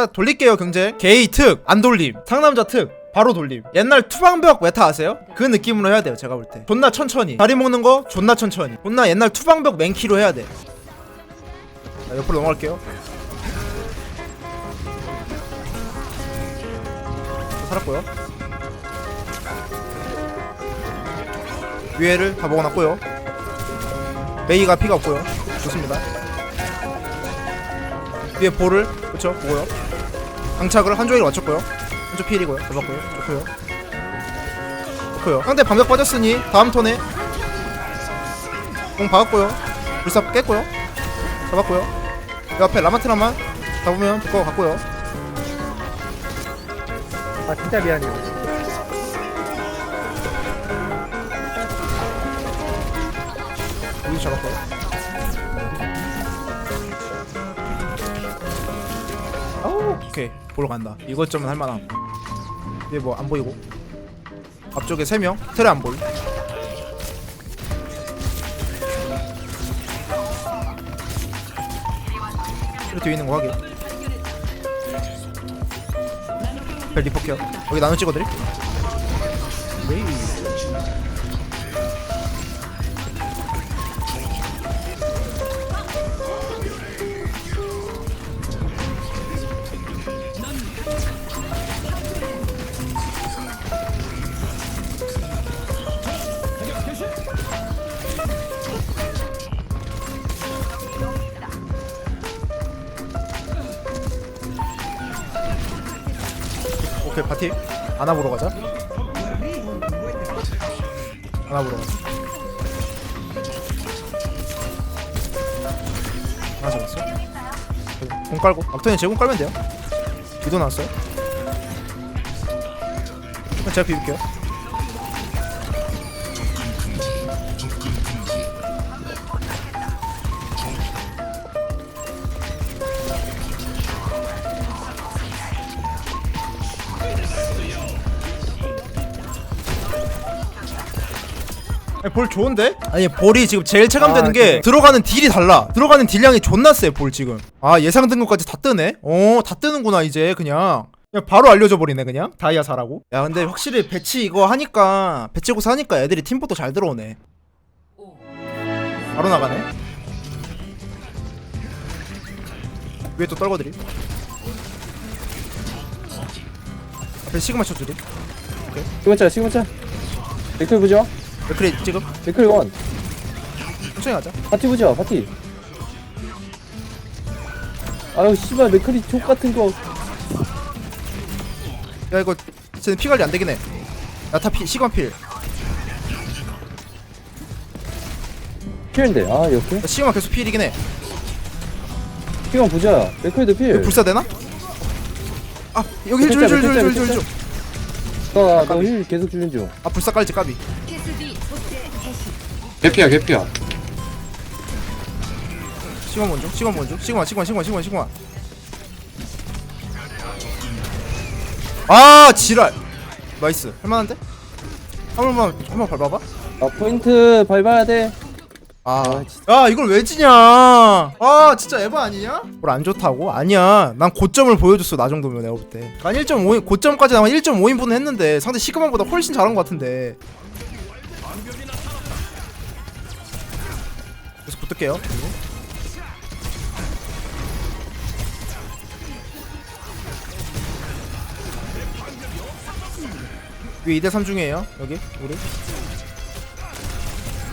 딱 돌릴게요 경제. 게이 특 안 돌림. 상남자 특 바로 돌림. 옛날 투방벽 메타 아세요? 그 느낌으로 해야 돼요 제가 볼 때. 존나 천천히. 다리 먹는 거 존나 천천히. 존나 옛날 투방벽 맨키로 해야 돼. 자, 옆으로 넘어갈게요. 살았고요. 위에를 다 먹어놨고요. 메이가 피가 없고요. 좋습니다 위에 볼을 그쵸? 보고요. 장착을 한조이로 맞췄고요. 한조 필이고요. 잡았고요. 좋고요. 좋고요. 상대 방벽 빠졌으니 다음 턴에 공 박았고요. 불사 깼고요. 잡았고요. 옆에 라마트라만 잡으면 될것 같고요. 아 진짜 미안해요. 여기 잡았고요 오케이 보러 간다. 이것점은 할만함. 얘 뭐 안 보이고. 앞쪽에 3명? 틀에 안 보이. 틀에 뒤에 있는 거 확인. 벨 리포 케어 여기 나눠 찍어드리 웨이 오케이 파티. 아나 보러 가자. 아나 보러 가자. 하나 잡았어? 공 깔고. 앞턴에 제공 깔면 돼요. 비도 나왔어요. 제가 비빌게요 아니, 볼 좋은데? 아니 볼이 지금 제일 체감되는 아, 게 그래. 들어가는 딜이 달라. 들어가는 딜량이 존나 세볼 지금. 아 예상된 것까지 다 뜨네? 어다 뜨는구나 이제 그냥. 그냥 바로 알려줘 버리네 그냥. 다이아 사라고. 야 근데 확실히 배치 이거 하니까 배치 고사 하니까 애들이 팀포도 잘 들어오네. 바로 나가네. 위에 또 떨궈드림. 앞에 시그마 쳐주리 시그마 차 시그마차. 맥클 부죠? 맥크리 지금 맥클 원. 천천히 가자 파티 부죠 파티. 아유 씨발 맥클이 족 같은 거. 야 이거 쟤는 피 관리 안 되긴 해. 야타 피 시간 필. 야, 필인데 아 이렇게? 시간 계속 필이긴 해. 시그마 부자. 맥클도 필. 불사 되나? 아 여기 힐줘힐 계속 주는 중. 아 불사 깔지 까비. 개피야 개피야 시간 먼저 시간 먼저 시간 시간 시간 시간 시간. 아 지랄. 나이스 할만한데? 한 번만 한 번 밟아봐. 아 포인트 밟아야 돼. 아, 야 이걸 왜 지냐? 아 진짜 에바 아니냐? 뭘 안 좋다고? 아니야. 난 고점을 보여줬어 나 정도면 내가 볼 때. 난 1.5인 고점까지 나면 1.5인분은 했는데 상대 시그마보다 훨씬 잘한 것 같은데. 붙을게요. 그리고. 위에 2대3 중이에요 여기 우리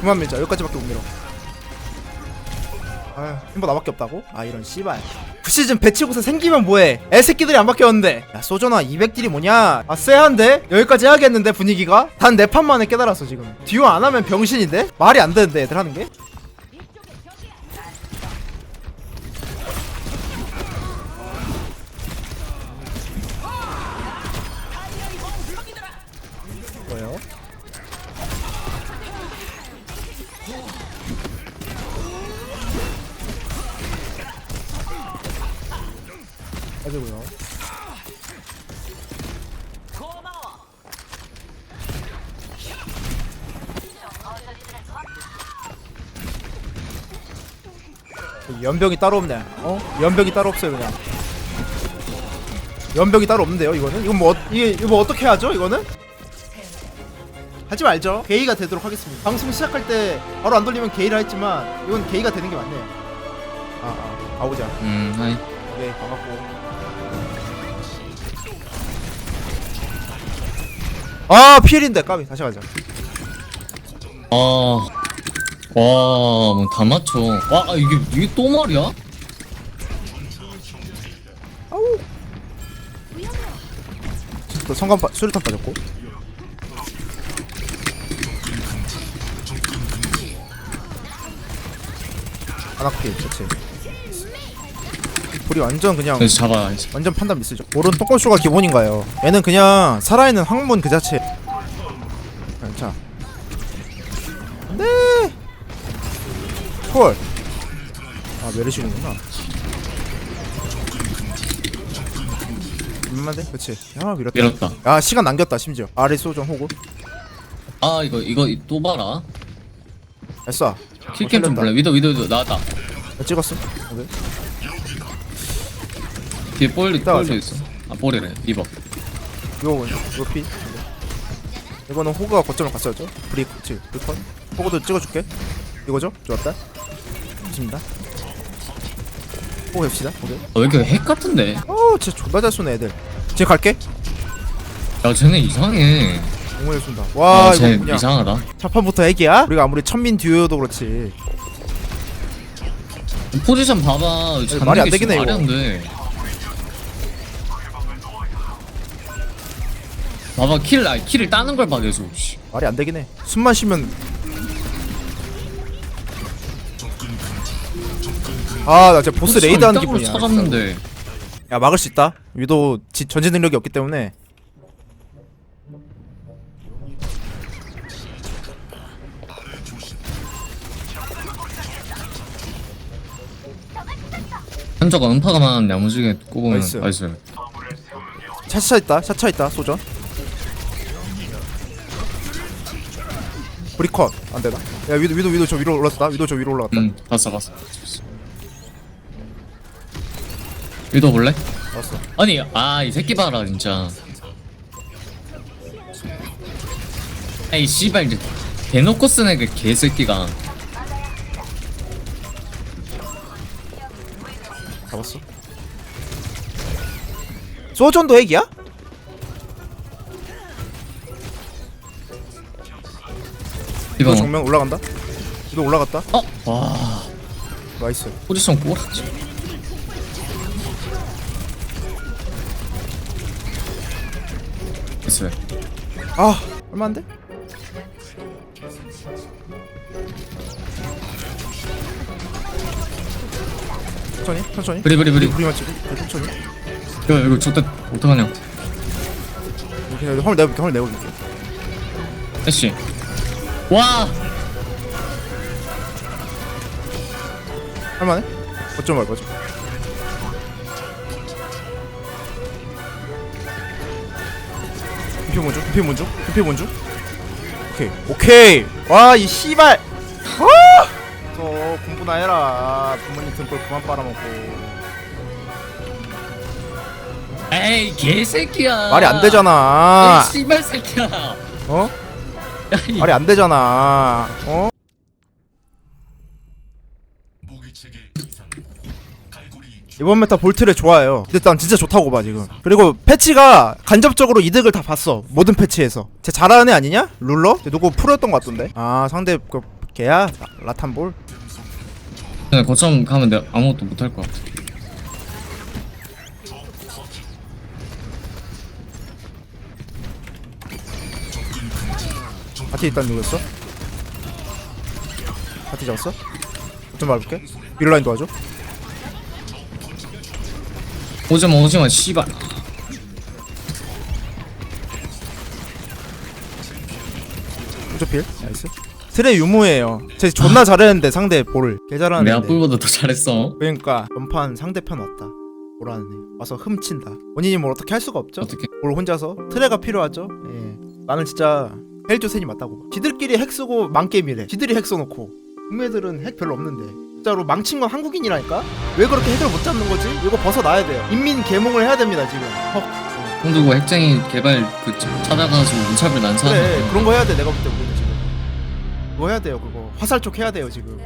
그만 밀자 여기까지밖에 못 밀어 아휴 햄버 나밖에 없다고? 아 이런 씨발 구시즌 배치고서 생기면 뭐해 애새끼들이 안 바뀌었는데 야 소전아 200딜이 뭐냐 아 쎄한데? 여기까지 해야겠는데 분위기가? 단 4판 만에 깨달았어 지금 듀오 안 하면 병신인데? 말이 안 되는데 애들 하는 게? 연병이 따로 없네. 어? 연병이 따로 없어요 그냥. 연벽이 따로 없는데요 이거는? 이건 뭐 어- 이게 이거 뭐 어떻게 하죠 이거는? 하지 말죠. 게이가 되도록 하겠습니다. 방송 시작할 때 바로 안 돌리면 게이라 했지만 이건 게이가 되는 게 맞네요. 아아 가보자. 음 하이 네 반갑고. 아 피엘인데 까비. 다시 가자. 아, 아 와뭐다 맞춰. 와 아, 이게 이게 또 말이야? 또 성감 빠, 수류탄 빠졌고. 하나피 그치 우리 완전 그냥 그래서 잡아 완전 판단 미스죠. 오른 똥꼬쇼가 기본인가요? 얘는 그냥 살아있는 항문 그 자체. 자 안돼 헐아 메르시는구나. 얼마인데? 그치. 야 밀었다. 밀었다. 야 시간 남겼다 심지어. 아래 소전 호구. 아 이거 이거 또 봐라. 됐어. 킬캠 좀 틀렸다. 볼래? 위도 위도 위도. 나왔다. 야, 찍었어. 오케이. 뒤에 볼리 이따 볼리 가자. 있어. 아 볼이래. 리버. 이거 이거 피. 이거는 호구가 거점을 갔어야죠. 브리크 그치 브리컨 호구도 찍어줄게 이거죠? 좋았다. 좋습니다. 호구 봅시다. 오케이. 아, 왜 이렇게 핵 같은데? 어 진짜 존나 잘 쏘네 애들. 지금 갈게. 야 쟤네 이상해. 공을 쏜다. 와 아, 쟤 이거 그냥 이상하다. 첫판부터 애기야? 우리가 아무리 천민 듀오도 그렇지. 포지션 봐봐. 잡는 말이 안 게 되긴 해, 말이 이거. 안 돼. 봐봐 킬 아니 킬을 따는 걸 봐 계속. 씨. 말이 안 되긴 해. 숨만 쉬면 아 나 진짜 보스 레이드 하는 기분이야 찾았는데. 야 막을 수 있다. 위도 지, 전진 능력이 없기 때문에. 한조가 음파가만 야무지게 꼽으면 나이스. 나이스. 샤차 있다 샤차 있다 소전. 브리컷. 안 되나? 야 위도 위도 위도 저 위로 올랐다. 위도 저 위로 올라갔다. 응 봤어 봤어 위도 볼래? 알았어. 아니 아 이 새끼 봐라 진짜. 아이 씨발 이제 대놓고 쓰네 그 개새끼가. 잡았어? 소전도 핵이야? 이거 정면 올라간다? 위도 올라갔다? 어? 와. 나이스. 포지션 꼬락지 됐어 아 얼마 안 돼? 천천히 천천히. 브리 브리 브리. 브리 맞추고 천천히. 야 이거 저때 어떡하냐. 이렇게 화물 내볼게 화물 내볼게. 애쉬. 와! 할만해? 어쩜 말 거지? 금피 먼저 금피 먼저 금피 먼저 오케이. 오케이. 와 이 씨발. 아! 너 공부나 해라. 부모님 등골 그만 빨아먹고. 에이 개새끼야. 말이 안 되잖아. 에이 씨발 새끼야. 어? 말이 안 되잖아. 어? 이번 메타 볼트를 좋아해요 근데 난 진짜 좋다고 봐 지금 그리고 패치가 간접적으로 이득을 다 봤어 모든 패치에서 쟤 잘하는 애 아니냐? 룰러? 쟤 누구 프로였던 것 같던데 아 상대 그 걔야? 라- 라탄볼? 그냥 거점 가면 내가 아무것도 못할 것 같아 파티 일단 누구였어? 파티 잡았어? 좀 말볼게. 윌라인 도와줘. 오지마 오지마 씨발. 우조필. 나이스. 트레 유무예요. 쟤 존나 잘했는데 상대 볼을. 개 잘하는데. 내 앞불보다 더 잘했어. 그러니까 연판 상대편 왔다. 뭐라는 애 와서 흠친다. 본인이 뭘 어떻게 할 수가 없죠? 어떻게? 뭘 혼자서? 트레가 필요하죠? 예. 나는 진짜 헬조센이 맞다고 봐. 지들끼리 핵 쓰고 망게임이래. 지들이 핵 써놓고 국매들은 핵 별로 없는데. 진짜로 망친 건 한국인이라니까? 왜 그렇게 핵을 못 잡는 거지? 이거 벗어나야 돼요. 인민 계몽을 해야 됩니다 지금. 어, 홍두고 핵쟁이 개발 그 차- 찾아가지고 문차별 난사하는 그래 거. 그런 거 해야 돼 내가 볼 때 우리는 지금. 그거 해야 돼요 그거. 화살촉 해야 돼요 지금